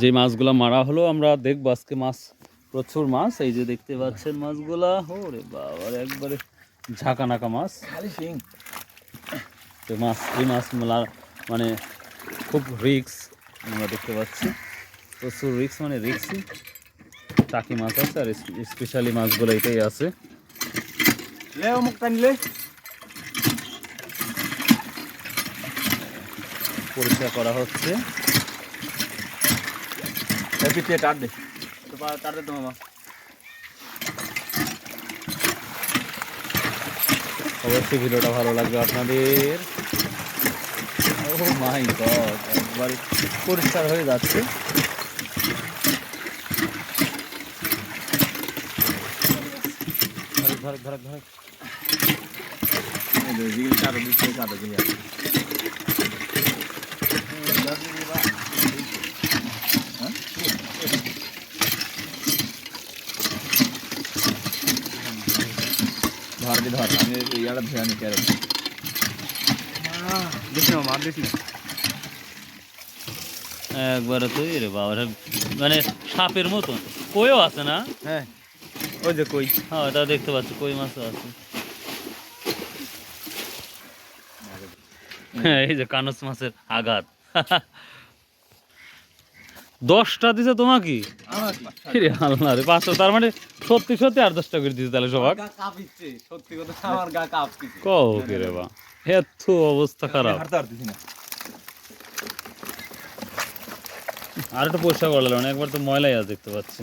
যে মাছগুলো মারা হলো আমরা দেখব আজকে মাছ প্রচুর মাছ। এই যে দেখতে পাচ্ছেন মাছগুলা ওরে বাবা একবারে ঝাঁকা নাকা মাছ তো মাছ এই মাছ মানে খুব রিক্স আমরা দেখতে পাচ্ছি। প্রচুর রিক্স মানে রিক্সই টাকি মাছ আছে আর স্পেশালি মাছগুলো এটাই আছে। পরিষ্কার করা হচ্ছে। টাট দে তো মামা অবশ্যই ভিডিওটা ভালো লাগবে আপনাদের ও মাই গড একবারে পরিষ্কার হয়ে যাচ্ছে ধরে ধরে ধরে ধরে এই যে জিগিল চার দিছে চার দিছে ধর দি ধর আমি ইয়াটা ধরে আনি কেন দিস না মার দিস না একবারে তো রে বাবা রে, মানে সাপের মতন। কইও আছে না? হ্যাঁ ওই যে কই। হ্যাঁ এটা দেখতে পাচ্ছি কই মাছও আছে। হ্যাঁ এই যে কানস মাছের আঘাত। দশটা দিছে তোমাকে? আমার আল্লাহ রে পাঁচশো তার মানে সত্যি সত্যি আর দশটা করে দিছে তাহলে সবার? কি রে বা এত অবস্থা খারাপ। আর একটু পরিষ্কার করলাম একবার তো ময়লাই আছে দেখতে পাচ্ছি।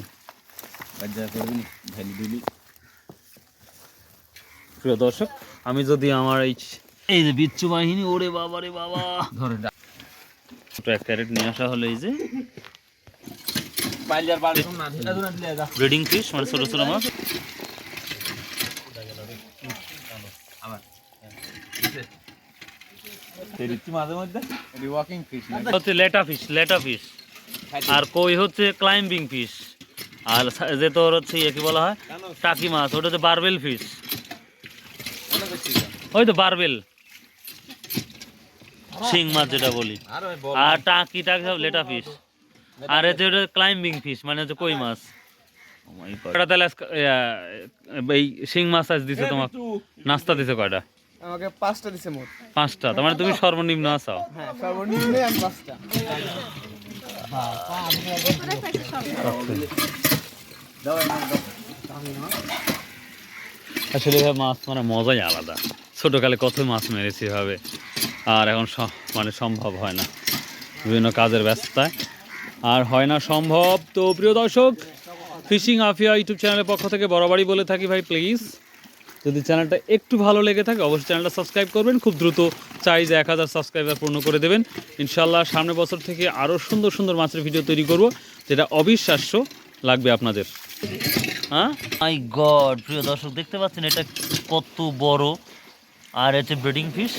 প্রিয় দর্শক আমি যদি আমার এই এই যে বিচ্ছু বাহিনী ওরে বাবা রে বাবা। ধরে ছোট এক ক্যারেট নিয়ে আসা হলো এই যে পাইলার বাড়ি না দিলা না দিলা যা ব্রিডিং ফিশ মানে ছোট ছোট মাছ। হচ্ছে লেটা ফিশ লেটা ফিশ আর কই হচ্ছে ক্লাইম্বিং ফিশ আর যে তোর হচ্ছে ইয়ে কি বলা হয়? টাকি মাছ ওটা হচ্ছে বারবেল ফিশ ওই তো বারবেল শিং মাছ যেটা বলি। আর টাকি টাকি সব লেটা ফিশ আর হচ্ছে ওটা ক্লাইম্বিং ফিশ মানে হচ্ছে কই মাছ? Oh God. কয়টা তাহলে এই শিং মাছ আজ দিছে তোমাকে। নাস্তা দিছে কয়টা? আমাকে পাঁচটা দিছে মোট। পাঁচটা তার মানে তুমি সর্বনিম্ন আছো। হ্যাঁ সর্বনিম্ন আমি পাঁচটা। আসলে মাছ মানে মজাই আলাদা। ছোটোকালে কত মাছ মেরেছি এভাবে। আর এখন মানে সম্ভব হয় না। বিভিন্ন কাজের ব্যস্ততায়। আর হয় না সম্ভব। তো প্রিয় দর্শক, ফিশিং আফিয়া ইউটিউব চ্যানেলের পক্ষ থেকে বরাবরই বলে থাকি ভাই প্লিজ যদি চ্যানেলটা একটু ভালো লেগে থাকে, অবশ্যই চ্যানেলটা সাবস্ক্রাইব করবেন। খুব দ্রুত চাই যে এক হাজার সাবস্ক্রাইবার পূর্ণ করে দেবেন। ইনশাল্লাহ সামনের বছর থেকে আরও সুন্দর সুন্দর মাছের ভিডিও তৈরি করব, যেটা অবিশ্বাস্য লাগবে আপনাদের। হ্যাঁ? মাই গড প্রিয় দর্শক, দেখতে পাচ্ছেন এটা কত বড়। আর হচ্ছে ব্রিডিং ফিশ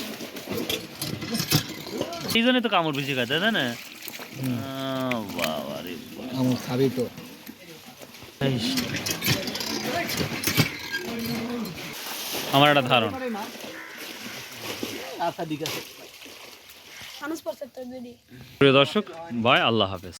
এই জন্যই তো কামড় বেশি খায়, তাই না। আমার খাবি তো আমার একটা ধারণা। আচ্ছা প্রিয় দর্শক ভাই আল্লাহ হাফেজ।